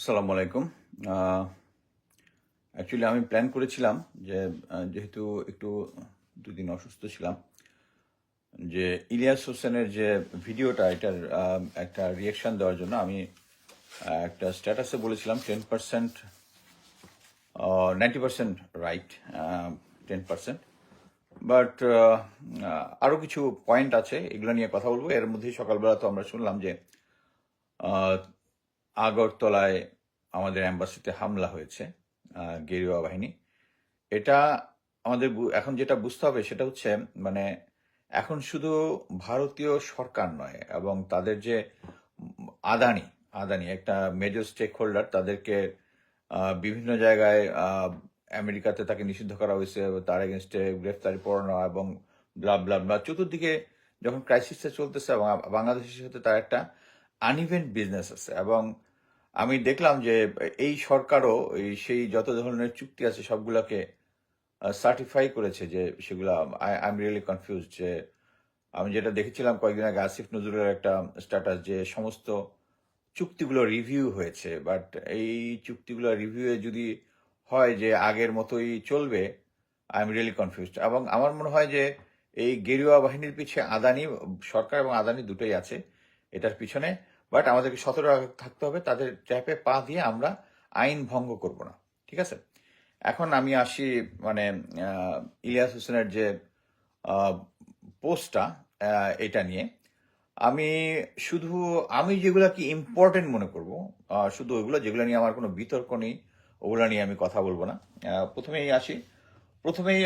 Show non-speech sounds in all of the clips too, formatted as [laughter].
আসসালামু আলাইকুম অ্যাকচুয়ালি আমি প্ল্যান করেছিলাম যে যেহেতু একটু, দুদিন অসুস্থ ছিলাম, যে ইলিয়াস হোসেনের যে ভিডিওটা, এটার একটা রিয়াকশন দেওয়ার জন্য আমি একটা স্ট্যাটাসে বলেছিলাম ten percent ninety percent right ten percent but আরও কিছু পয়েন্ট আছে, এগুলো নিয়ে কথা বলব। এর মধ্যেই সকালবেলা তো আমরা শুনলাম যে আগরতলায় আমাদের অ্যাম্বাসিতে হামলা হয়েছে গেরুয়া বাহিনী। এটা আমাদের এখন যেটা বুঝতে হবে সেটা হচ্ছে মানে এখন শুধু ভারতীয় সরকার নয় এবং তাদের যে আদানি আদানি একটা মেজর স্টেক হোল্ডার তাদেরকে বিভিন্ন জায়গায় আমেরিকাতে তাকে নিষিদ্ধ করা হয়েছে, তার এগেনস্টে গ্রেফতারি পড়ানো এবং ব্লা ব্লা ব্লা চতুর্দিকে যখন ক্রাইসিসটা চলতেছে এবং বাংলাদেশের সাথে তার একটা আনইভেন্ট বিজনেস আছে এবং আমি দেখলাম যে এই সরকারও সেই যত ধরনের চুক্তি আছে সবগুলোকে সার্টিফাই করেছে যে সেগুলো আই এম রিয়েলি কনফিউজ যে আমি যেটা দেখেছিলাম কয়েকদিন আগে আসিফ নজরুলের একটা স্ট্যাটাস যে সমস্ত চুক্তিগুলো রিভিউ হয়েছে বাট এই চুক্তিগুলো রিভিউয়ে যদি হয় যে আগের মতোই চলবে আই এম রিয়েলি কনফিউজড এবং আমার মনে হয় যে এই গেরুয়া বাহিনীর পিছিয়ে আদানি, সরকার এবং আদানি দুটোই আছে, এটার পিছনে। বাট আমাদেরকে সতর্ক থাকতে হবে, তাদের ট্র্যাপে পা দিয়ে আমরা আইন ভঙ্গ করব না, ঠিক আছে? এখন আমি আসি মানে ইলিয়াস হোসেনের যে পোস্টটা এটা নিয়ে। আমি শুধু, আমি যেগুলো কি ইম্পর্টেন্ট মনে করব শুধু ওইগুলো যেগুলো নিয়ে আমার কোনো বিতর্ক নেই, ওগুলো নিয়ে আমি কথা বলব না। প্রথমেই আসি। প্রথমেই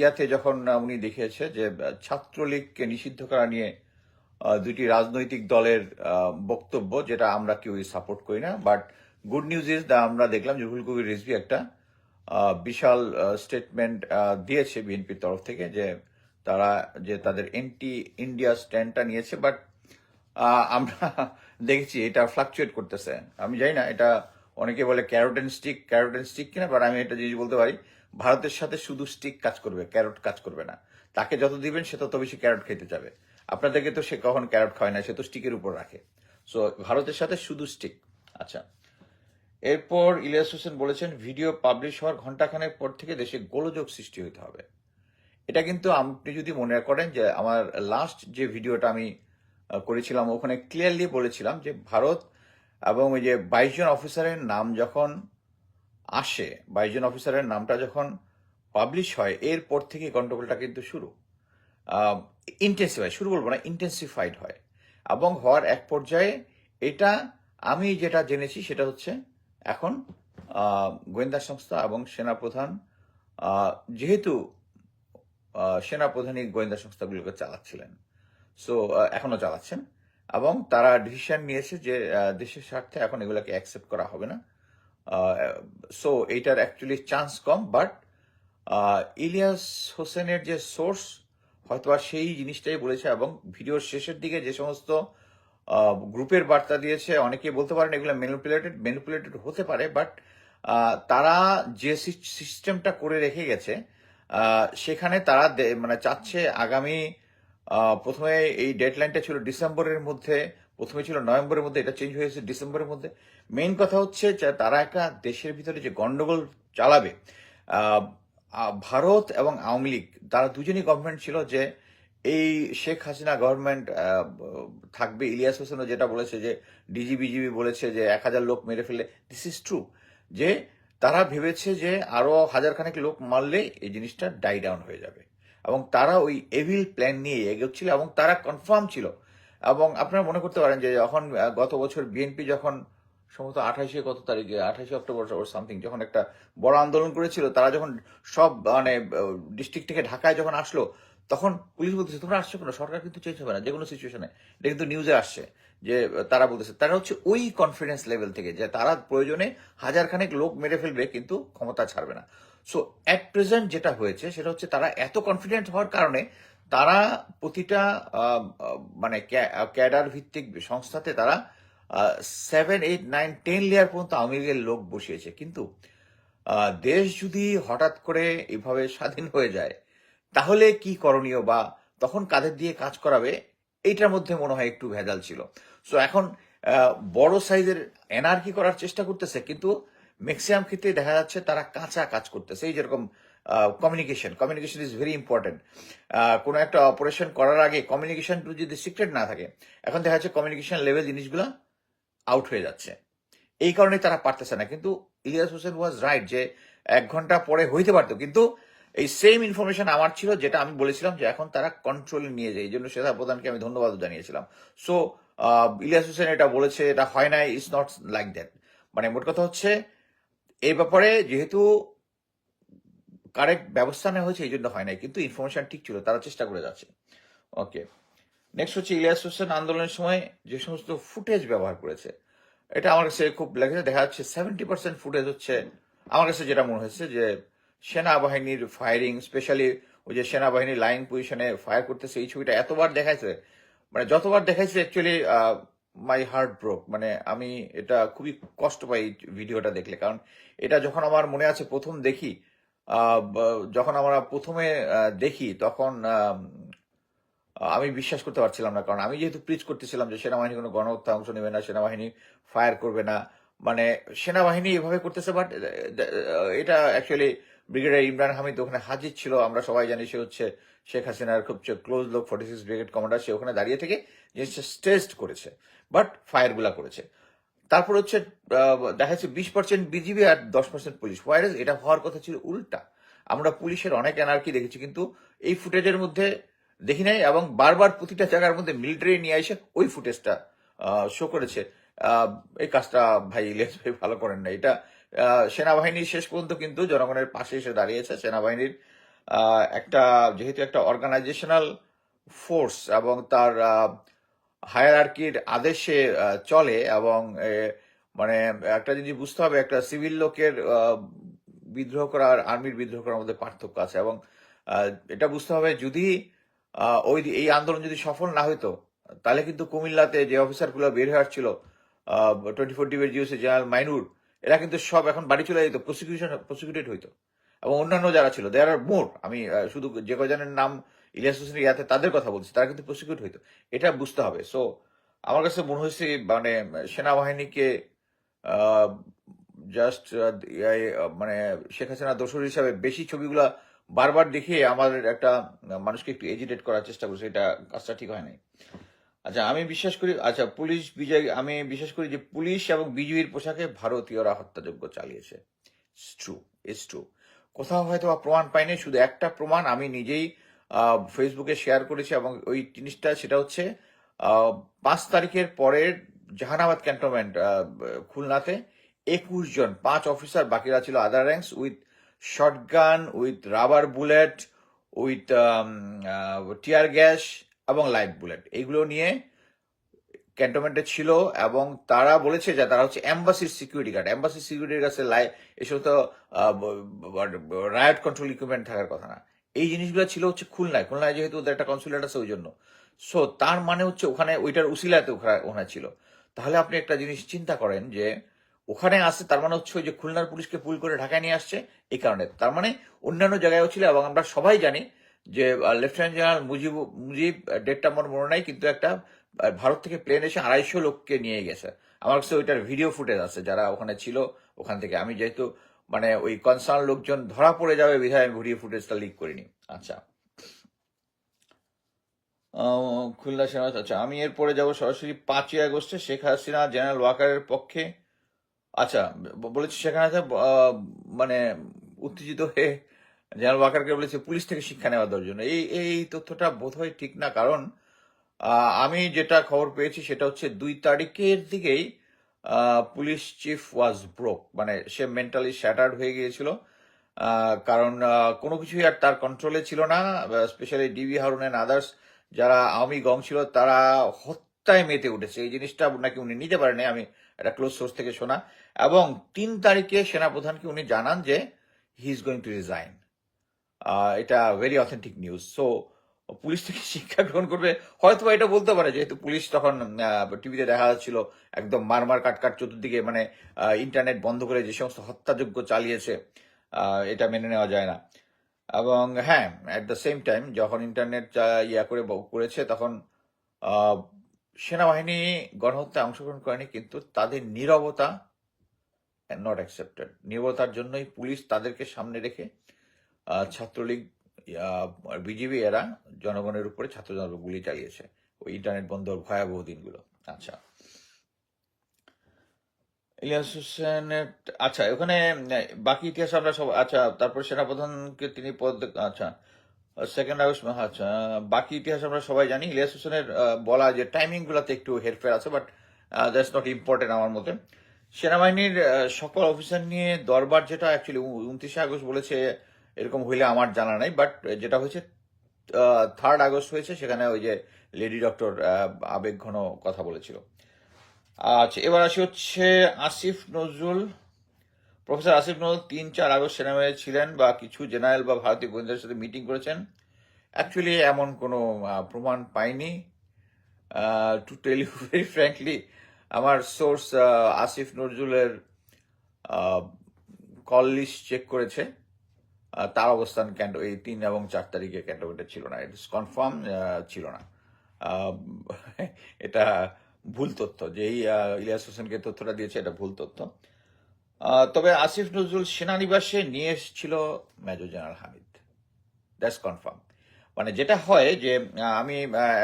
ইয়াতে যখন উনি দেখিয়েছে যে ছাত্রলীগকে নিষিদ্ধ করা নিয়ে দুটি রাজনৈতিক দলের বক্তব্য যেটা আমরা কেউই সাপোর্ট করি না। বাট গুড নিউজ ইজ আমরা দেখলাম যে রুহুল কবির রিজভি একটা বিশাল স্টেটমেন্ট দিয়েছে বিএনপির তরফ থেকে যে তারা, যে তাদের এন্টি ইন্ডিয়া স্ট্যান্ডটা নিয়েছে। বাট আমরা দেখেছি এটা ফ্লাকচুয়েট করতেছে। আমি জানি না, এটা অনেকে বলে carrot and stick carrot and stick কিনা বাট আমি এটা জিনিস বলতে পারি, ভারতের সাথে শুধু স্টিক কাজ করবে ক্যারোট কাজ করবে না। তাকে যত দিবেন, সে তত বেশি ক্যারট খেতে যাবে। আপনাদেরকে তো সে কখন ক্যারট খায় না, সে তো স্টিকের উপর রাখে। সো ভারতের সাথে শুধু স্টিক। আচ্ছা। এরপর ইলিয়াস হোসেন বলেছেন, ভিডিও পাবলিশ হওয়ার ঘন্টাখানেক পর থেকে দেশে গোলযোগ সৃষ্টি হতে হবে। এটা কিন্তু আপনি যদি মনে করেন যে, আমার লাস্ট যে ভিডিওটা আমি করেছিলাম, ওখানে ক্লিয়ারলি বলেছিলাম যে, ভারত এবং ওই যে বাইশ জন অফিসারের নাম যখন আসে, বাইশ জন অফিসারের নামটা যখন পাবলিশ হয়, এরপর থেকে গন্ডগোলটা কিন্তু শুরু। ইন্টেন্সিফাই শুরু বলব না ইন্টেন্সিফাইড হয়। এবং হওয়ার এক পর্যায়ে এটা আমি যেটা জেনেছি সেটা হচ্ছে এখন গোয়েন্দা সংস্থা এবং সেনাপ্রধান যেহেতু সেনাপ্রধানই গোয়েন্দা সংস্থাগুলোকে চালাচ্ছিলেন। সো এখনও চালাচ্ছেন। এবং তারা ডিসিশন নিয়েছে যে দেশের স্বার্থে এখন এগুলোকে অ্যাকসেপ্ট করা হবে না। সো এইটার অ্যাকচুয়ালি চান্স কম বাট ইলিয়াস হোসেনের যে সোর্স, হয়তোবা সেই জিনিসটাই বলেছে এবং ভিডিওর শেষের দিকে যে সমস্ত গ্রুপের বার্তা দিয়েছে অনেকে বলতে পারেন এগুলো ম্যানিপুলেটেড ম্যানিপুলেটেড হতে পারে বাট তারা যে সিস্টেমটা করে রেখে গেছে সেখানে তারা মানে চাচ্ছে আগামী প্রথমে এই ডেডলাইনটা ছিল ডিসেম্বরের মধ্যে, প্রথমে ছিল নভেম্বরের মধ্যে, এটা চেঞ্জ হয়েছে ডিসেম্বরের মধ্যে। মেইন কথা হচ্ছে তারা একটা দেশের ভিতরে যে গন্ডগোল চালাবে ভারত এবং আওয়ামী লীগ, তারা দুজনই গভর্নমেন্ট ছিল যে এই শেখ হাসিনা গভর্নমেন্ট থাকবে। ইলিয়াস হোসেনও যেটা বলেছে যে ডিজি বিজিবি বলেছে যে, এক হাজার লোক মেরে ফেলে দিস ইজ ট্রু যে, তারা ভেবেছে যে, আরও হাজারখানেক লোক মারলে এই জিনিসটা ডাই ডাউন হয়ে যাবে। এবং তারা ওই এভিল প্ল্যান নিয়ে এগোচ্ছিল এবং তারা কনফার্ম ছিল। এবং আপনারা মনে করতে পারেন যে, যখন গত বছর বিএনপি যখন সম্ভবত আঠাশে কত তারিখে? আঠাশে অক্টোবর ওর সামথিং যখন একটা বড় আন্দোলন করেছিল, তারা যখন সব মানে ডিস্ট্রিক্ট থেকে ঢাকায় যখন আসলো, তখন পুলিশ বলতেছে, তোমরা আসছো কেন? সরকার কিন্তু চেঞ্জ হবে না যে কোনো সিচুয়েশনে এটা কিন্তু নিউজে আসছে, যে, তারা বলতেছে, তারা হচ্ছে ওই কনফিডেন্স লেভেল থেকে, যে, তারা প্রয়োজনে হাজারখানেক লোক মেরে ফেলবে, কিন্তু ক্ষমতা ছাড়বে না। সো অ্যাট প্রেজেন্ট যেটা হয়েছে, সেটা হচ্ছে তারা এত কনফিডেন্ট হওয়ার কারণে, তারা প্রতিটা মানে ক্যাডার ভিত্তিক সংস্থাতে তারা seven eight nine ten layer পর্যন্ত আওয়ামী লীগের লোক বসিয়েছে। কিন্তু দেশ যদি হঠাৎ করে এভাবে স্বাধীন হয়ে যায়, তাহলে কি করণীয় বা তখন কাদের দিয়ে কাজ করাবে? এইটার মধ্যে মনে হয় একটু ভেজাল ছিল। সো এখন বড় সাইজের এনার্কি করার চেষ্টা করতেছে, কিন্তু ম্যাক্সিমাম ক্ষেত্রে দেখা যাচ্ছে তারা কাঁচা কাজ করতেছে। এই যেরকম communication communication is very important কোনো একটা অপারেশন করার আগে কমিউনিকেশন যদি সিক্রেট না থাকে, এখন দেখা যাচ্ছে কমিউনিকেশন লেভেল জিনিসগুলো আউট হয়ে যাচ্ছে। এই কারণে তারা পারতেছে না। কিন্তু ইলিয়াস হোসেন ওয়াজ রাইট যে এক ঘণ্টা পরে হইতে পারতো। কিন্তু এই সেম ইনফরমেশন আমার ছিল যেটা আমি বলেছিলাম যে এখন তারা কন্ট্রোলে নিয়ে যায়। এই জন্য শ্বেতা প্রধানকে আমি ধন্যবাদ জানিয়েছিলাম। সো ইলিয়াস হোসেন এটা বলেছে, এটা হয় না ইটস নট লাইক দ্যাট মানে মোট কথা হচ্ছে, এই ব্যাপারে যেহেতু কারেক্ট ব্যবস্থা নেওয়া হয়েছে, এই জন্য হয় নাই। কিন্তু ইনফরমেশন ঠিক ছিল, তারা চেষ্টা করে যাচ্ছে। ওকে নেক্সট হচ্ছে ইলিয়াস হোসেন আন্দোলনের সময় যে সমস্ত ফুটেজ ব্যবহার করেছে, এটা আমার কাছে খুব লেগেছে। দেখা যাচ্ছে সেভেন্টি পার্সেন্ট ফুটেজ হচ্ছে আমার কাছে যেটা মনে হয়েছে যে সেনাবাহিনীর ফায়ারিং স্পেশালি ওই যে সেনাবাহিনীর লাইন পজিশনে ফায়ার করতেছে, এই ছবিটা এতবার দেখাইছে মানে যতবার দেখাইছে অ্যাকচুয়ালি মাই হার্ট ব্রোক মানে আমি এটা খুবই কষ্ট পাই ভিডিওটা দেখলে, কারণ এটা যখন আমার মনে আছে প্রথম দেখি যখন আমরা প্রথমে দেখি, তখন আমি বিশ্বাস করতে পারছিলাম না, কারণ আমি যেহেতু প্রিচ করতেছিলাম যে সেনাবাহিনী কোনো গণহত্যা অংশ নেবে না, সেনাবাহিনী ফায়ার করবে না মানে সেনাবাহিনী এভাবে করতেছে বাট এটা অ্যাকচুয়ালি ব্রিগেডিয়ার ইমরান হামিদ ওখানে হাজির ছিল, আমরা সবাই জানি সে হচ্ছে শেখ হাসিনার খুব ক্লোজ লোক ফর্টি সিক্স ব্রিগেড কমান্ডার সে ওখানে দাঁড়িয়ে থেকে জিনিসটা টেস্ট করেছে বাট ফায়ারগুলা করেছে। তারপর হচ্ছে দেখা যাচ্ছে বিশ পার্সেন্ট বিজিবি আর দশ পার্সেন্ট পুলিশ ওয়াইরাস এটা হওয়ার কথা ছিল উল্টা। আমরা পুলিশের অনেক এনার্কি দেখেছি, কিন্তু এই ফুটেজের মধ্যে দেখি নাই এবং বারবার প্রতিটা জায়গার মধ্যে মিলিটারি নিয়ে এসে ওই ফুটেজটা শো করেছে। এই কাজটা ভাই ইলিয়াস ভাই ভালো করেন না এটা সেনাবাহিনী শেষ পর্যন্ত কিন্তু জনগণের পাশে এসে দাঁড়িয়েছে। সেনাবাহিনীর একটা, যেহেতু একটা অর্গানাইজেশনাল ফোর্স এবং তার হায়ারার্কির আদেশে চলে এবং মানে একটা জিনিস বুঝতে হবে, একটা সিভিল লোকের বিদ্রোহ করা আর আর্মির বিদ্রোহ করার মধ্যে পার্থক্য আছে এবং এটা বুঝতে হবে যদি ওই এই আন্দোলন যদি সফল না হইতো, তাহলে কিন্তু কুমিল্লাতে যে অফিসারগুলো বের হয়ে আসছিল টোয়েন্টি ফোর ডিবের জিওসি জেনারেল মাইনুর এরা কিন্তু সব এখন বাড়ি চলে যেত প্রসিকিউশন প্রসিকিউটেড হইতো। এবং অন্যান্য যারা ছিল দেয়ার আর মোর আমি শুধু যে কজনের নাম ইলিয়াস হোসেন ইয়াতে তাদের কথা বলছি, তারা কিন্তু প্রসিকিউট হইতো, এটা বুঝতে হবে। সো আমার কাছে মনে হয়েছে মানে সেনাবাহিনীকে জাস্ট মানে শেখ হাসিনা দোসর হিসাবে বেশি ছবিগুলা বারবার দেখিয়ে আমাদের একটা মানুষকে একটু এজিটেট করার চেষ্টা করছে এটা কাজটা ঠিক হয় নাই। আচ্ছা আমি বিশ্বাস করি আচ্ছা পুলিশ বিজয়, আমি বিশ্বাস করি যে পুলিশ এবং বিজয়ীর পোশাকে ভারতীয়রা হত্যাযজ্ঞ চালিয়েছে। ট্রু ইটস ট্রু কোথাও হয়তো প্রমাণ পাইনি, শুধু একটা প্রমাণ আমি নিজেই ফেসবুকে শেয়ার করেছি এবং ওই জিনিসটা সেটা হচ্ছে পাঁচ তারিখের পরের জাহানাবাদ ক্যান্টনমেন্ট খুলনাতে একুশ জন, পাঁচ অফিসার বাকিরা ছিল other ranks with shotgun with rubber bullet with tear gas এবং লাইট বুলেট এগুলো নিয়ে ক্যান্টনমেন্টে ছিল এবং তারা বলেছে যে তারা হচ্ছে এম্বাসির সিকিউরিটি গার্ড এম্বাসির সিকিউরিটির কাছে লাই এসব তো রায়ট কন্ট্রোল ইকুইপমেন্ট থাকার কথা না। এই জিনিসগুলো ছিল হচ্ছে খুলনায়। খুলনায় যেহেতু ওদের একটা কনসুলেট আছে ওই জন্য। সো তার মানে হচ্ছে ওখানে ওইটার উসিলাতে ওখানে ছিল। তাহলে আপনি একটা জিনিস চিন্তা করেন যে ওখানে আসছে তার মানে হচ্ছে ওই যে খুলনার পুলিশকে পুল করে ঢাকায় নিয়ে আসছে, এই কারণে। তার মানে অন্যান্য জায়গায়ও ছিল এবং আমরা সবাই জানি যে লেফটেন্যান্ট জেনারেল মুজিব মুজিব ডেটটা আমার মনে নাই, কিন্তু একটা ভারত থেকে প্লেন এসে আড়াইশো লোককে নিয়ে গেছে। আমার কাছে ওইটার ভিডিও ফুটেজ আছে, যারা ওখানে ছিল ওখান থেকে। আমি যেহেতু মানে ওই কনসার্ন লোকজন ধরা পড়ে যাবে বিধায় আমি ভিডিও ফুটেজটা লিক করিনি। আচ্ছা। খুলনা সেনা আচ্ছা আমি এরপরে যাব সরাসরি পাঁচই আগস্টে। শেখ হাসিনা জেনারেল ওয়াকারের পক্ষে আচ্ছা বলেছে সেখানে মানে উত্তেজিত হয়ে জেনারেল ওয়াকারকে বলেছে পুলিশ থেকে শিক্ষা নেওয়া জন্য। এই এই তথ্যটা বোধহয় ঠিক না, কারণ আমি যেটা খবর পেয়েছি সেটা হচ্ছে দুই তারিখের দিকেই পুলিশ চিফ ওয়াজ ব্রোক মানে সে মেন্টালি শ্যাটার্ড হয়ে গিয়েছিল। কারণ কোনো কিছুই আর তার কন্ট্রোলে ছিল না specially DB Harun and others, যারা আওয়ামী গং ছিল, তারা হত্যায় মেতে উঠেছে। এই জিনিসটা নাকি উনি নিতে পারেনি আমি একটা ক্লোজ সোর্স থেকে শোনা। এবং তিন তারিখে সেনাপ্রধানকে উনি জানান যে he is going to resign এটা very authentic news so police থেকে শিক্ষা গ্রহণ করবে। হয়তো এটা বলতে পারে, যেহেতু পুলিশ তখন টিভিতে দেখা যাচ্ছিল, একদম মারমার কাটকাট চতুর্দিকে মানে ইন্টারনেট বন্ধ করে যে সমস্ত হত্যাযোগ্য চালিয়েছে এটা মেনে নেওয়া যায় না। এবং হ্যাঁ অ্যাট দ্য সেম টাইম যখন ইন্টারনেট ইয়া করে করেছে, তখন সেনাবাহিনী গণহত্যায় অংশগ্রহণ করেনি, কিন্তু তাদের নীরবতা নট অ্যাকসেপ্টেড নীরবতার জন্যই পুলিশ তাদেরকে সামনে রেখে ছাত্রলীগ বিজেপি এরা জনগণের উপরে ছাত্র জনগণ গুলি চালিয়েছে। ওই ইন্টারনেট বন্ধর ভয়াবহ দিনগুলো। আচ্ছা। ইলিয়াস হোসেনের আচ্ছা ওখানে, বাকি ইতিহাস আমরা সব আচ্ছা তারপর সেনাপ্রধানকে তিনি পদ আচ্ছা সেকেন্ড হাউস আচ্ছা বাকি ইতিহাস আমরা সবাই জানি। ইলিয়াস হোসেনের বলা যে টাইমিং গুলাতে একটু হেরফের আছে বাট দ্যাটস নট ইম্পর্টেন্ট আমার মতে। সেনাবাহিনীর সকল অফিসার নিয়ে দরবার যেটা অ্যাকচুয়ালি উনত্রিশে আগস্ট বলেছে, এরকম হইলে আমার জানা নাই বাট যেটা হয়েছে থার্ড আগস্ট হয়েছে, সেখানে ওই যে লেডি ডক্টর আবেগ ঘন কথা বলেছিল। আচ্ছা এবার আসি হচ্ছে আসিফ নজরুল। প্রফেসর আসিফ নজরুল তিন চার আগস্ট সেনাবাহিনী ছিলেন বা কিছু জেনারেল বা ভারতীয় গোয়েন্দাদের সাথে মিটিং করেছেন। অ্যাকচুয়ালি এমন কোনো প্রমাণ পাইনি। To tell you very frankly আমার সোর্স আসিফ নজরুলের কল লিস্ট চেক করেছে। তার অবস্থান ক্যান্ট এই তিন এবং চার তারিখে ক্যান্টনমেন্টে ছিল না। ইট ইস কনফার্ম ছিল না। এটা ভুল তথ্য। যেই ইলিয়াস হোসেনকে তথ্যটা দিয়েছে, এটা ভুল তথ্য। তবে আসিফ নজরুল সেনানিবাসে নিয়ে এসেছিল major general Hamid. That's confirm মানে যেটা হয় যে আমি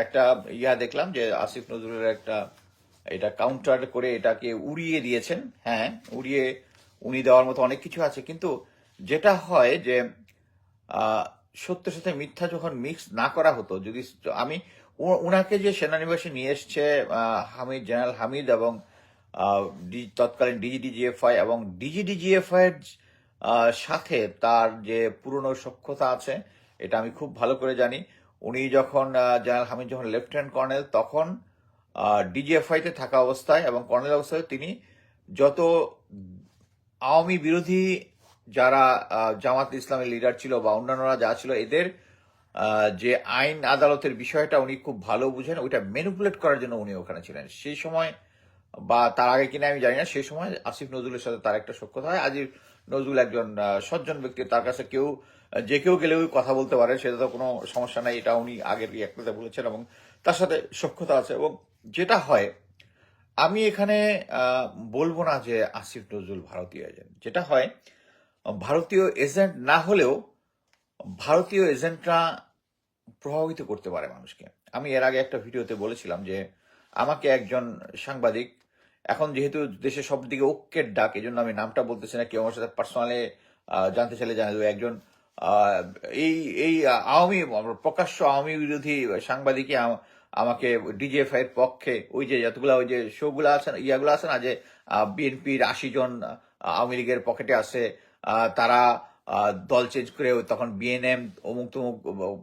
একটা ইয়া দেখলাম যে আসিফ নজরুলের একটা এটা কাউন্টার করে এটাকে উড়িয়ে দিয়েছেন। হ্যাঁ উড়িয়ে উনি দেওয়ার মতো অনেক কিছু আছে। কিন্তু যেটা হয় যে সত্যের সাথে মিথ্যা যখন মিক্স না করা হতো, যদি আমি ওনাকে যে সেনানিবাসে নিয়ে এসছে হামিদ, জেনারেল হামিদ এবং তৎকালীন ডিজিডিজিএফআই এবং ডিজিডিজিএফআই এর সাথে তার যে পুরনো সক্ষতা আছে, এটা আমি খুব ভালো করে জানি। উনি যখন জেনারেল হামিদ যখন লেফটেন্যান্ট কর্নেল, তখন ডিজিএফআই তে থাকা অবস্থায় এবং কর্নেল অবস্থায় তিনি যত আওয়ামী বিরোধী যারা জামাত ইসলামের লিডার ছিল বা অন্যান্যরা যা ছিল, এদের যে আইন আদালতের বিষয়টা উনি খুব ভালো বুঝেন, ওইটা ম্যানিপুলেট করার জন্য উনি ওখানে ছিলেন। সেই সময় বা তার আগে কিনা আমি জানি না, সেই সময় আসিফ নজরুলের সাথে তার একটা সক্ষতা হয়। আজিফ নজরুল একজন সজ্জন ব্যক্তি, তার কাছে কেউ, যে কেউ গেলেও কথা বলতে পারে, সেটা তো কোনো সমস্যা নাই, এটা উনি আগের একটাতে বলেছেন এবং তার সাথে সক্ষতা আছে এবং যেটা হয়, আমি এখানে বলব না যে আসিফ নজরুল ভারতীয় এজেন্ট যেটা হয়, ভারতীয় এজেন্ট না হলেও ভারতীয় এজেন্টরা প্রভাবিত করতে পারে মানুষকে। আমি এর আগে একটা ভিডিওতে বলেছিলাম যে, আমাকে একজন সাংবাদিক, এখন যেহেতু দেশে সব দিকে ঐক্যের ডাক এই জন্য আমি নামটা বলতেছি না, কেউ আমার সাথে পার্সোনালি জানতে চাইলে জানা যাবে একজন এই এই আওয়ামী, প্রকাশ্য আওয়ামী বিরোধী সাংবাদিকই আমাকে ডিজিএফআই এর পক্ষে ওই যে যতগুলা ওই যে শোগুলো আছে না, ইয়াগুলো আছে না যে বিএনপির আশি জন আওয়ামী লীগের পকেটে আছে তারা দল চেঞ্জ করে তখন বিএনএম অমুক তমুক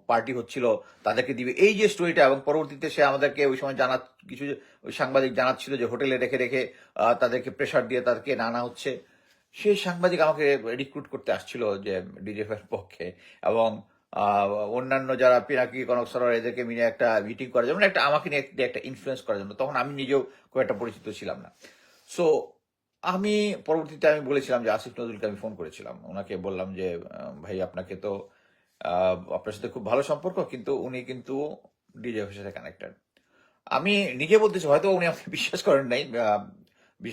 পার্টি হচ্ছিল, তাদেরকে দিবে। এই যে স্টোরিটা এবং পরবর্তীতে সে আমাদেরকে ওই সময় জানা কিছু সাংবাদিক জানাচ্ছিল যে হোটেলে রেখে রেখে তাদেরকে প্রেশার দিয়ে তাদেরকে নানা হচ্ছে। সেই সাংবাদিক আমাকে রিক্রুট করতে আসছিল যে ডিজেফ এর পক্ষে, এবং অন্যান্য যারা পিনাকি কনক সরোয়ার এদেরকে মিলে একটা মিটিং করার জন্য, একটা আমাকে নিয়ে একটা- ইনফ্লুয়েন্স করার জন্য। তখন আমি নিজেও খুব একটা পরিচিত ছিলাম না। সো আমি পরবর্তীতে আমি বলেছিলাম যে আসিফ নজরুলকে আমি ফোন করেছিলাম। ওনাকে বললাম যে ভাই, আপনাকে তো আপনার সাথে খুব ভালো সম্পর্ক, কিন্তু উনি কিন্তু ডিজেফের সাথে কানেক্টেড আমি নিজে বলতেছি হয়তো উনি আমাকে [laughs] বিশ্বাস করেন নাই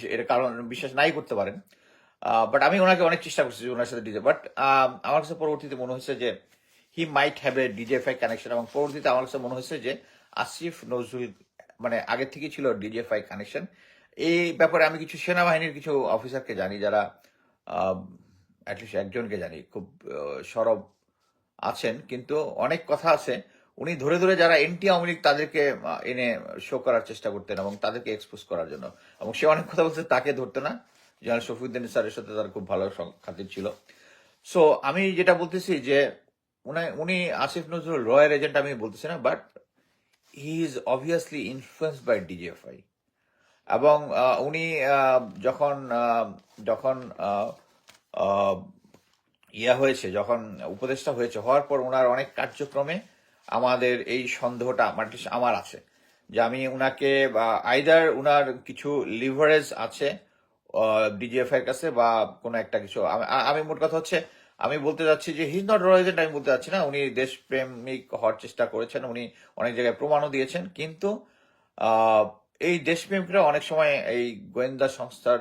এর কারণ বিশ্বাস নাই করতে পারেন। বাট আমি ওনাকে অনেক চেষ্টা করছি ওনার সাথে ডিজে বাট আমার কাছে পরবর্তীতে মনে হচ্ছে যে হি মাইট হ্যাভ এ ডিজেফাই কানেকশন এবং পরবর্তীতে আমার কাছে মনে হয়েছে যে আসিফ নজরুল মানে আগে থেকে ছিল ডিজেফাই কানেকশন এই ব্যাপারে আমি কিছু সেনাবাহিনীর কিছু অফিসারকে জানি যারা অ্যাটলিস্ট একজনকে জানি, খুব সরব আছেন। কিন্তু অনেক কথা আছে। উনি ধরে ধরে যারা এনটি আওয়ামী লীগ তাদেরকে এনে শো করার চেষ্টা করতেন এবং তাদেরকে এক্সপোজ করার জন্য। এবং সে অনেক কথা বলতে তাকে ধরতে না। জেনারেল শফিউদ্দিন স্যারের সাথে তার খুব ভালো খাতির ছিল। সো আমি যেটা বলতেছি যে উনি- উনি আসিফ নজরুল রয়্যাল এজেন্ট আমি বলতেছি না but he is obviously influence by DGFI এবং উনি যখন যখন ইয়া হয়েছে, যখন উপদেষ্টা হয়েছে, হওয়ার পর ওনার অনেক কার্যক্রমে আমাদের এই সন্দেহটা আমার আমার আছে। যে আমি উনাকে আইদার উনার কিছু লিভারেজ আছে ডিজিএফ এর কাছে, বা কোনো একটা কিছু আমি মোট কথা হচ্ছে আমি বলতে যাচ্ছি যে হিজ নট রয়েজেন্ট আমি বলতে যাচ্ছি না। উনি দেশপ্রেমিক হওয়ার চেষ্টা করেছেন, উনি অনেক জায়গায় প্রমাণও দিয়েছেন। কিন্তু এই দেশপ্রেমিকরা অনেক সময় এই গোয়েন্দা সংস্থার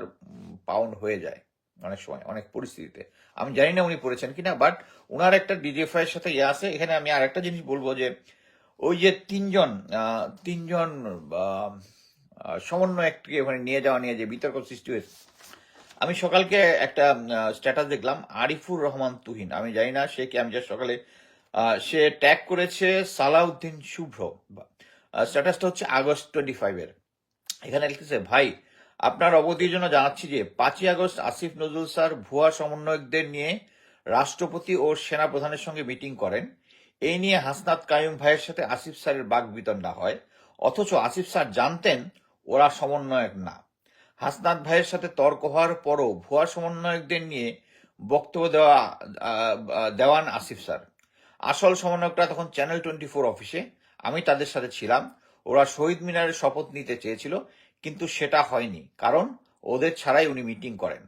পাউন্ড হয়ে যায়, অনেক সময়, অনেক পরিস্থিতিতে। আমি জানি না উনি পড়েছেন কিনা বাট ওনার একটা ডিজিএফআই এর সাথে ইয়ে আছে। এখানে আমি আরেকটা জিনিস বলব যে, ওই যে তিনজন তিনজন সমন্বয়ককে ওখানে নিয়ে যাওয়া নিয়ে যে বিতর্ক সৃষ্টি হয়েছে আমি সকালকে একটা স্ট্যাটাস দেখলাম, আরিফুর রহমান তুহিন। আমি জানি না সে কি, আমি যা সকালে সে ট্যাগ করেছে সালাউদ্দিন শুভ্র। স্ট্যাটাসটা হচ্ছে আগস্ট টোয়েন্টি ফাইভের এখানে লিখেছে, ভাই, আপনার অবধির জন্য জানাচ্ছি যে, পাঁচই আগস্ট আসিফ নজরুল স্যার ভুয়া সমন্বয়কদের নিয়ে রাষ্ট্রপতি ও সেনা প্রধানের সঙ্গে মিটিং করেন। এই নিয়ে হাসনাত কায়ুম ভাইয়ের সাথে আসিফ স্যারের বাক বিতণ্ডা হয়। অথচ আসিফ স্যার জানতেন ওরা সমন্বয়ক না। হাসনাত ভাইয়ের সাথে তর্ক হওয়ার পরও ভুয়া সমন্বয়কদের নিয়ে বক্তব্য দেওয়া দেওয়ান আসিফ স্যার। আসল সমন্বয়করা তখন চ্যানেল টোয়েন্টি ফোর অফিসে। আমি তাদের সাথে ছিলাম। ওরা শহীদ মিনারের শপথ নিতে চেয়েছিল, কিন্তু সেটা হয়নি, কারণ ওদের ছাড়াই উনি মিটিং করেন।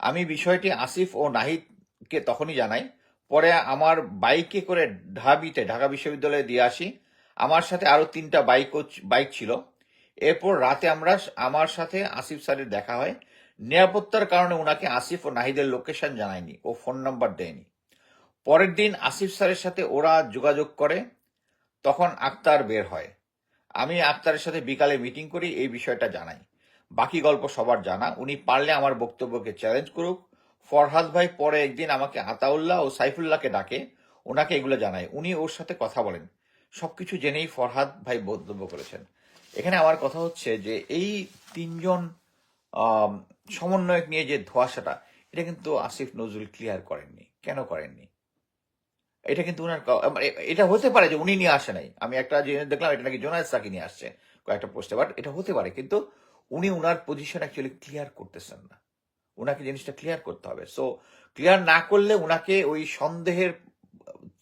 আমি বিষয়টি আসিফ ও নাহিদকে তখনই জানাই, পরে আমার বাইকে করে ঢাবিতে, ঢাকা বিশ্ববিদ্যালয়ে দিয়ে আসি। আমার সাথে আরও তিনটা বাইক বাইক ছিল। এরপর রাতে আমরা আমার সাথে আসিফ স্যারের দেখা হয়। নিরাপত্তার কারণে ওনাকে আসিফ ও নাহিদের লোকেশন জানায়নি ও ফোন নাম্বার দেয়নি। পরের দিন আসিফ স্যারের সাথে ওরা যোগাযোগ করে, তখন আক্তার বের হয়। আমি আক্তারের সাথে বিকালে মিটিং করি, এই বিষয়টা জানাই। বাকি গল্প সবার জানা। উনি পারলে আমার বক্তব্যকে চ্যালেঞ্জ করুক। ফরহাদ ভাই পরে একদিন আমাকে আতাউল্লাহ ও সাইফুল্লাহকে ডাকে ওনাকে এগুলো জানায়। উনি ওর সাথে কথা বলেন। সবকিছু জেনেই ফরহাদ ভাই বক্তব্য করেছেন। এখানে আমার কথা হচ্ছে যে এই তিনজন সমন্বয়ক নিয়ে যে ধোয়াশাটা, এটা কিন্তু আসিফ নজরুল ক্লিয়ার করেননি। কেন করেননি? এটা কিন্তু উনার মানে এটা হতে পারে যে উনি নিয়ে আসে নাই। আমি একটা জিনিস দেখলাম, এটা নাকি জোনায়েদ সাকি নিয়ে আসছে কয়েকটা পোস্টে বাট এটা হতে পারে, কিন্তু উনি উনার পজিশন অ্যাকচুয়ালি ক্লিয়ার করতেছেন না। উনাকে জিনিসটা ক্লিয়ার করতে হবে। সো ক্লিয়ার না করলে উনাকে ওই সন্দেহের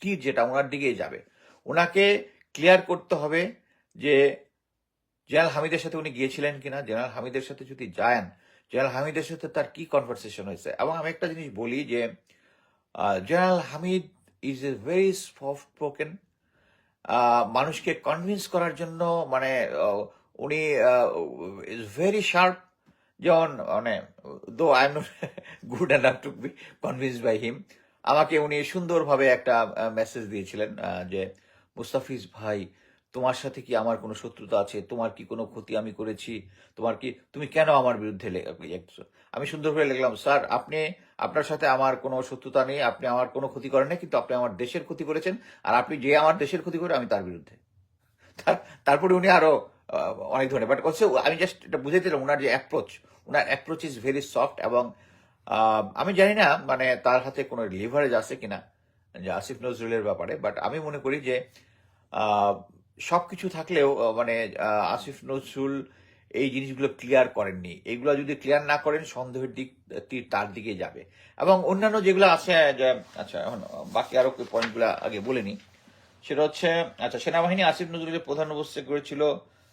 তীর যেটা ওনার দিকেই যাবে। উনাকে ক্লিয়ার করতে হবে যে জেনারেল হামিদের সাথে উনি গিয়েছিলেন কিনা, জেনারেল হামিদের সাথে যদি যান, জেনারেল হামিদের সাথে তার কি কনভারসেশন হয়েছে? এবং আমি একটা জিনিস বলি যে general Hamid is a very soft spoken মানুষকে কনভিন্স করার জন্য মানে উনি ইজ ভেরি শার্প যেমন মানে though I am not good enough to be convince by him আমাকে উনি সুন্দরভাবে একটা মেসেজ দিয়েছিলেন যে, মুস্তাফিজ ভাই তোমার সাথে কি আমার কোনো শত্রুতা আছে? তোমার কি কোনো ক্ষতি আমি করেছি? তোমার কি, তুমি কেন আমার বিরুদ্ধে লে- আমি সুন্দর করে লিখলাম, স্যার, আপনি, আপনার সাথে আমার কোনো শত্রুতা নেই, আপনি আমার কোনো ক্ষতি করেন নাই, কিন্তু আপনি আমার দেশের ক্ষতি করেছেন, আর আপনি যে আমার দেশের ক্ষতি করে, আমি তার বিরুদ্ধে। তারপরে উনি আরও অনেক ধরনের বাট হচ্ছে আমি জাস্ট এটা বুঝে দিলাম ওনার যে অ্যাপ্রোচ ওনার অ্যাপ্রোচ ইজ ভেরি সফট এবং আমি জানি না মানে তার হাতে কোনো লিভারেজ আছে কিনা, যে আসিফ নজরুলের ব্যাপারে বাট আমি মনে করি যে আহ, সবকিছু থাকলেও মানে আসিফ নজরুল এই জিনিসগুলো ক্লিয়ার করেননি। এগুলো যদি ক্লিয়ার না করেন সন্দেহের দিক তীর তার দিকে যাবে। এবং অন্যান্য যেগুলো আছে আচ্ছা এখন বাকি আরও পয়েন্টগুলো আগে বলে নিই। সেটা হচ্ছে আচ্ছা সেনাবাহিনী আসিফ নজরুলের প্রধান উপস্থিত করেছিল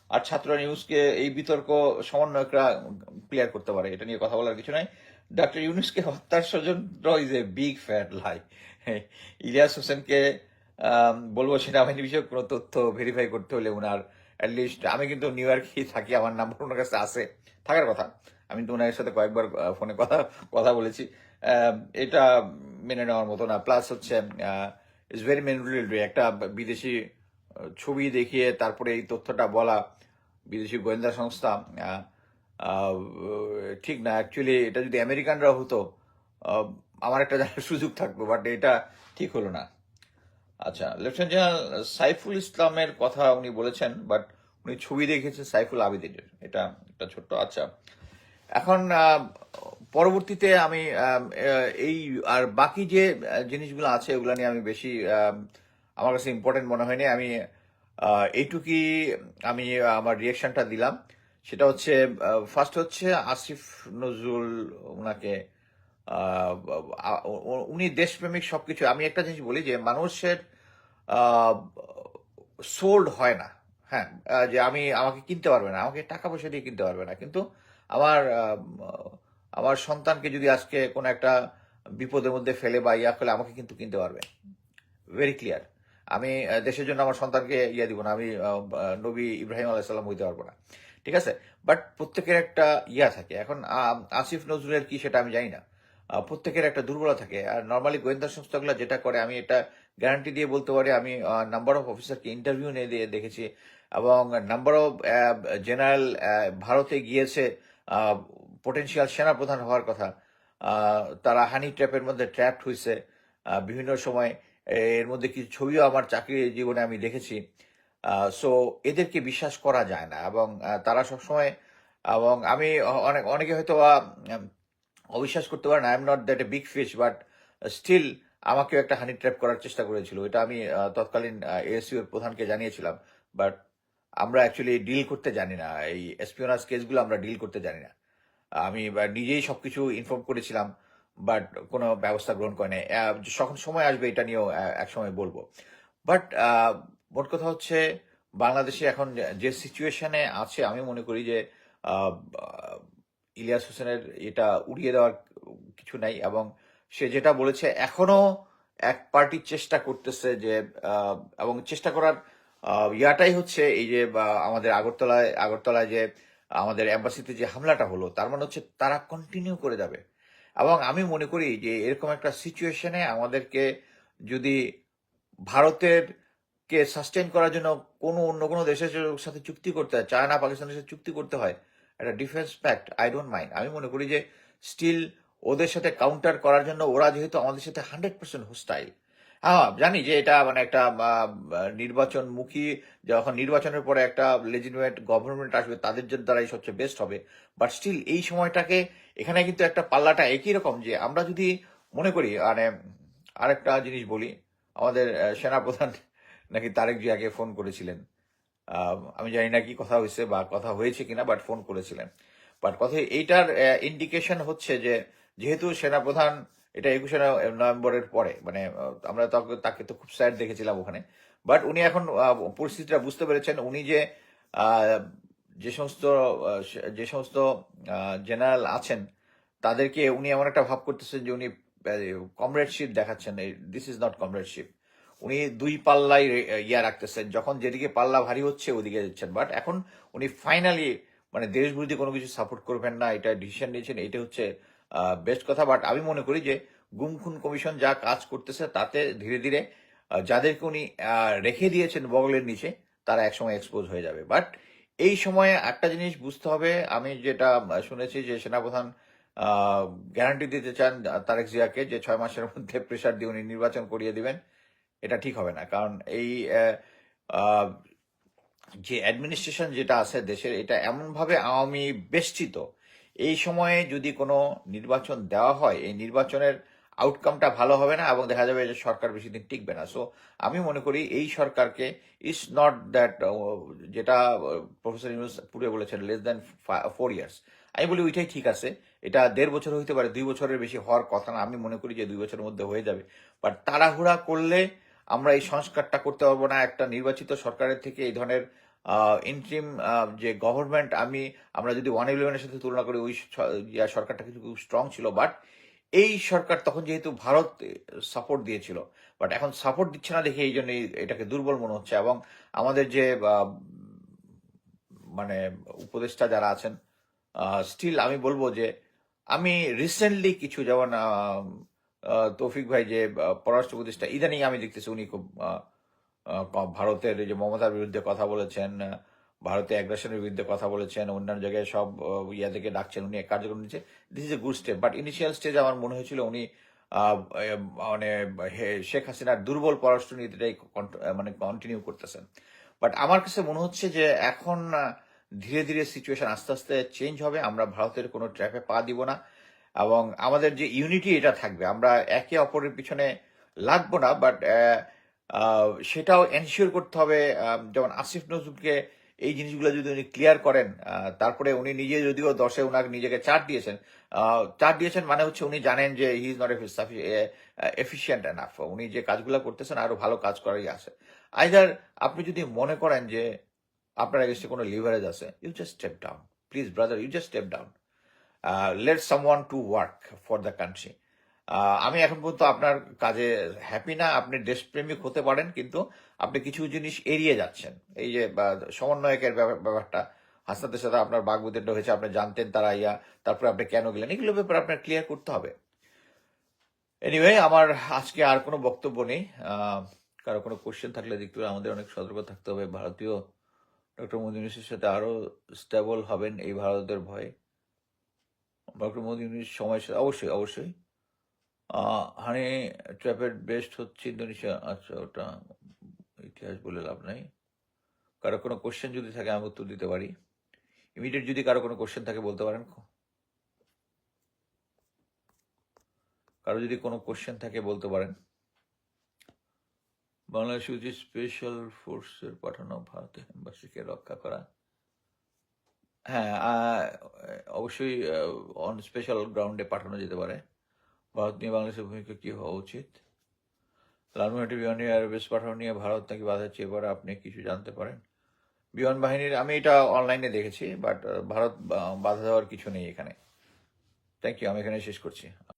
আর ছাত্র নিউজকে এই বিতর্ক সমন্বয়করা ক্লিয়ার করতে পারে। এটা নিয়ে কথা বলার কিছু নাই। ডক্টর ইউনুসকে হত্যার স্বজন is a big fat lie Ilias হোসেনকে বলব সেনাবাহিনী বিষয়ক কোনো তথ্য ভেরিফাই করতে হলে ওনার অ্যাটলিস্ট আমি কিন্তু নিউ ইয়র্কেই থাকি, আমার নাম্বার ওনার কাছে আছে। থাকার কথা, আমি তো ওনার সাথে কয়েকবার ফোনে কথা কথা বলেছি। এটা মেনে নেওয়ার মতো না। প্লাস হচ্ছে ইটস ভেরি মেনুরেটরি একটা বিদেশি ছবি দেখিয়ে তারপরে এই তথ্যটা বলা বিদেশি গোয়েন্দা সংস্থা ঠিক না। অ্যাকচুয়ালি এটা যদি আমেরিকানরা হতো আমার একটা সুযোগ থাকতো বাট এটা ঠিক হলো না। আচ্ছা লেফটেন্যান্ট জেনারেল সাইফুল ইসলামের কথা উনি বলেছেন বাট উনি ছবি দেখেছেন সাইফুল আবিদিনের এটা একটা ছোট্ট আচ্ছা। এখন পরবর্তীতে আমি এই আর বাকি যে জিনিসগুলো আছে ওগুলো নিয়ে আমি বেশি আমার কাছে ইম্পর্টেন্ট মনে হয়নি। আমি আহ, এইটুকুই আমি আমার রিয়েকশনটা দিলাম। সেটা হচ্ছে ফার্স্ট হচ্ছে আসিফ নজরুল ওনাকে উনি দেশপ্রেমিক সবকিছু। আমি একটা জিনিস বলি যে, মানুষের সোল্ড হয় না। হ্যাঁ যে আমি আমাকে কিনতে পারবে না, আমাকে টাকা পয়সা দিয়ে কিনতে পারবে না। কিন্তু আমার আমার সন্তানকে যদি আজকে কোনো একটা বিপদের মধ্যে ফেলে বা ইয়া ফেলে আমাকে কিন্তু কিনতে পারবে। ভেরি ক্লিয়ার আমি দেশের জন্য আমার সন্তানকে ইয়ে দিব না। আমি নবী ইব্রাহিম আলাইসাল্লাম হইতে পারব না। ঠিক আছে? বাট প্রত্যেকের একটা ইয়া থাকে। এখন আসিফ নজরুলের কি সেটা আমি জানি না। প্রত্যেকের একটা দুর্বলতা থাকে। আর নর্মালি গোয়েন্দা সংস্থাগুলো যেটা করে, আমি এটা গ্যারান্টি দিয়ে বলতে পারি, আমি নাম্বার অফ অফিসারকে ইন্টারভিউ নিয়ে দিয়ে দেখেছি এবং নাম্বার অফ জেনারেল ভারতে গিয়েছে পোটেনশিয়াল সেনাপ্রধান হওয়ার কথা। তারা হানি ট্র্যাপের মধ্যে ট্র্যাপড হয়েছে বিভিন্ন সময় এর মধ্যে কিছু ছবিও আমার চাকরি জীবনে আমি দেখেছি। সো এদেরকে বিশ্বাস করা যায় না এবং তারা সবসময়, এবং আমি অনেক, অনেকে হয়তো অবিশ্বাস করতে পারেন I am not that a big fish but still আমাকেও একটা হানি ট্র্যাপ করার চেষ্টা করেছিল। এটা আমি তৎকালীন এএসইউ এর প্রধানকে জানিয়েছিলাম বাট আমরা অ্যাকচুয়ালি ডিল করতে জানি না। এই এসপিওনাস কেসগুলো আমরা ডিল করতে জানি না। আমি নিজেই সবকিছু ইনফর্ম করেছিলাম বাট কোনো ব্যবস্থা গ্রহণ করে নাই আহ, যখন সময় আসবে এটা নিয়েও এক সময় বলব। বাট মোট কথা হচ্ছে বাংলাদেশে এখন যে- সিচুয়েশনে আছে আমি মনে করি যে ইলিয়াস হোসেনের এটা উড়িয়ে দেওয়ার কিছু নাই এবং সে যেটা বলেছে, এখনও এক পার্টি চেষ্টা করতেছে যে এবং চেষ্টা করার ইয়াটাই হচ্ছে এই যে আমাদের আগরতলায় আগরতলায় যে, আমাদের এম্বাসিতে যে হামলাটা হলো, তার মানে হচ্ছে তারা কন্টিনিউ করে যাবে। এবং আমি মনে করি যে, এরকম একটা সিচুয়েশনে আমাদেরকে যদি ভারতের কে সাস্টেন করার জন্য কোনো অন্য কোনো দেশের সাথে চুক্তি করতে হয়, চায়না, পাকিস্তানের সাথে চুক্তি করতে হয় একটা defence pact I don't mind আমি মনে করি যে স্টিল ওদের সাথে কাউন্টার করার জন্য ওরা যেহেতু আমাদের সাথে হান্ড্রেড পার্সেন্ট হোস্টাইল হ্যাঁ জানি যে এটা মানে একটা নির্বাচন মুখী যখন নির্বাচনের পরে একটা লেজিটিমেট গভর্নমেন্ট আসবে, তাদের জন্য দ্বারাই সবচেয়ে বেস্ট হবে। বাট স্টিল এই সময়টাকে এখানে কিন্তু একটা পাল্লাটা একই রকম যে আমরা যদি মনে করি মানে আরেকটা জিনিস বলি, আমাদের সেনাপ্রধান নাকি তারেক জিয়াকে ফোন করেছিলেন। আমি জানি না কি কথা হয়েছে বা কথা হয়েছে কিনা বাট ফোন করেছিলেন। বাট কথা এইটার ইন্ডিকেশন হচ্ছে যে, যেহেতু সেনাপ্রধান এটা একুশে নভেম্বরের পরে মানে আমরা তাকে- তাকে তো খুব স্যাড দেখেছিলাম ওখানে। বাট উনি এখন পরিস্থিতিটা বুঝতে পেরেছেন। উনি যে যে সমস্ত যে সমস্ত জেনারেল আছেন, তাদেরকে উনি এমন একটা ভাব করতেছেন যে উনি কমরেডশিপ দেখাচ্ছেন। দিস ইজ নট কমরেডশিপ উনি দুই পাল্লাই ইয়া রাখতেছেন। যখন যেদিকে পাল্লা ভারী হচ্ছে, ওদিকে যাচ্ছেন। বাট এখন উনি ফাইনালি মানে দেশ বিরোধী কোনো কিছু সাপোর্ট করবেন না, এটা ডিসিশন নিয়েছেন, এটা হচ্ছে বেস্ট কথা। বাট আমি মনে করি যে, গুম খুন কমিশন যা কাজ করতেছে, তাতে ধীরে ধীরে যাদেরকে উনি রেখে দিয়েছেন বগলের নিচে, তারা একসময় এক্সপোজ হয়ে যাবে। বাট এই সময়ে একটা জিনিস বুঝতে হবে, আমি যেটা শুনেছি যে সেনাপ্রধান গ্যারান্টি দিতে চান তারেক জিয়াকে যে ছয় মাসের মধ্যে প্রেশার দিয়ে উনি নির্বাচন করিয়ে দিবেন। এটা ঠিক হবে না। কারণ এই যে অ্যাডমিনিস্ট্রেশন যেটা আছে দেশের, এটা এমনভাবে আওয়ামী বেষ্টিত, এই সময়ে যদি কোনো নির্বাচন দেওয়া হয়, এই নির্বাচনের আউটকামটা ভালো হবে না এবং দেখা যাবে যে সরকার বেশি দিন টিকবে না। সো আমি মনে করি এই সরকারকে ইস নট দ্যাট যেটা প্রফেসর ইউনুস পুরে বলেছেন লেস দ্যান ফোর ইয়ার্স আমি বলি ওইটাই ঠিক আছে। এটা দেড় বছর হইতে পারে, দুই বছরের বেশি হওয়ার কথা না। আমি মনে করি যে দুই বছরের মধ্যে হয়ে যাবে। বাট তাড়াহুড়া করলে আমরা এই সংস্কারটা করতে পারব না। একটা নির্বাচিত সরকারের থেকে এই ধরনের ইন্ট্রিম যে গভর্নমেন্ট আমি, আমরা যদি ওয়ান ইলেভেনের সাথে তুলনা করি, ওই সরকারটা কিন্তু খুব স্ট্রং ছিল। বাট এই সরকার তখন যেহেতু ভারত সাপোর্ট দিয়েছিল। বাট এখন সাপোর্ট দিচ্ছে না দেখে এই জন্য এটাকে দুর্বল মনে হচ্ছে। এবং আমাদের যে মানে উপদেষ্টা যারা আছেন স্টিল আমি বলব যে, আমি রিসেন্টলি কিছু যেমন তৌফিক ভাই যে পররাষ্ট্র উপদেষ্টা, ইদানিং আমি দেখতেছি উনি খুব ভারতের যে মমতার বিরুদ্ধে কথা বলেছেন ভারতে অ্যাগ্রেশনের বিরুদ্ধে কথা বলেছেন, অন্যান্য জায়গায় সব ইয়া থেকে ডাকছেন উনি কার্যক্রম নিচ্ছে। This is a good step but initial stage আমার মনে হয়েছিল উনি মানে শেখ হাসিনার দুর্বল পররাষ্ট্র নীতিটাই মানে কন্টিনিউ করতেছেন। বাট আমার কাছে মনে হচ্ছে যে এখন ধীরে ধীরে সিচুয়েশন আস্তে আস্তে চেঞ্জ হবে, আমরা ভারতের কোনো ট্র্যাপে পা দিব না। এবং আমাদের যে ইউনিটি এটা থাকবে, আমরা একে অপরের পিছনে লাগবো না বাট সেটাও এনশিওর করতে হবে যেমন আসিফ নজরুলকে এই জিনিসগুলো যদি উনি ক্লিয়ার করেন তারপরে উনি নিজে যদিও দশে ওনাকে নিজেকে চার দিয়েছেন চার দিয়েছেন মানে হচ্ছে উনি জানেন যে he is not efficient enough উনি যে কাজগুলো করতেছেন আরও ভালো কাজ করারই আছে। আইদার আপনি যদি মনে করেন যে আপনার এগেস্টে কোনো লিভারেজ আছে you just step down please brother you just step down let someone to work for the country আমি এখন পর্যন্ত আপনার কাজে হ্যাপি না, আপনি দেশপ্রেমিক হতে পারেন, কিন্তু আপনি কিছু জিনিস এড়িয়ে যাচ্ছেন। এই যে সমন্বয়কের ব্যাপার- ব্যাপারটা, হাসনাতের সাথে আপনার বাগবিতণ্ডা হয়েছে, আপনি জানতেন তারা ইয়া, তারপরে আপনি কেন গেলেন, এগুলো ব্যাপারে আপনার ক্লিয়ার করতে হবে। এনিওয়ে আমার আজকে আর কোনো বক্তব্য নেই। কারও কোনো কোশ্চেন থাকলে দেখতে হবে আমাদের অনেক সতর্ক থাকতে হবে। ভারতীয় ডক্টর মোদী ইউনিসের সাথে আরও স্টেবল হবেন এই ভারতের ভয়ে। ডক্টর মোদী সময়ের সাথে অবশ্যই অবশ্যই। হানি ট্র্যাপের বেস্ট হচ্ছে ইন্দোনেশিয়া। আচ্ছা ওটা ইতিহাস বলে লাভ নাই। কারও কোনো কোশ্চেন যদি থাকে, আমি উত্তর দিতে পারি। ইমিডিয়েট যদি কারও কোনো কোশ্চেন থাকে, বলতে পারেন। কারও যদি কোনো কোশ্চেন থাকে, বলতে পারেন। বাংলাদেশ উচিত স্পেশাল ফোর্সের পাঠানো, ভারতে এম্বাসিকে রক্ষা করা। হ্যাঁ অবশ্যই অন স্পেশাল গ্রাউন্ডে পাঠানো যেতে পারে। ভারত নিয়ে বাংলাদেশের ভূমিকা কী হওয়া উচিত? লালমোহাটি বিমান এয়ারবেস পাঠানো নিয়ে ভারত নাকি বাধা চেয়ে পরে আপনি কিছু জানতে পারেন? বিমান বাহিনীর, আমি এটা অনলাইনে দেখেছি বাট ভারত বাধা দেওয়ার কিছু নেই এখানে। থ্যাংক ইউ আমি এখানে শেষ করছি।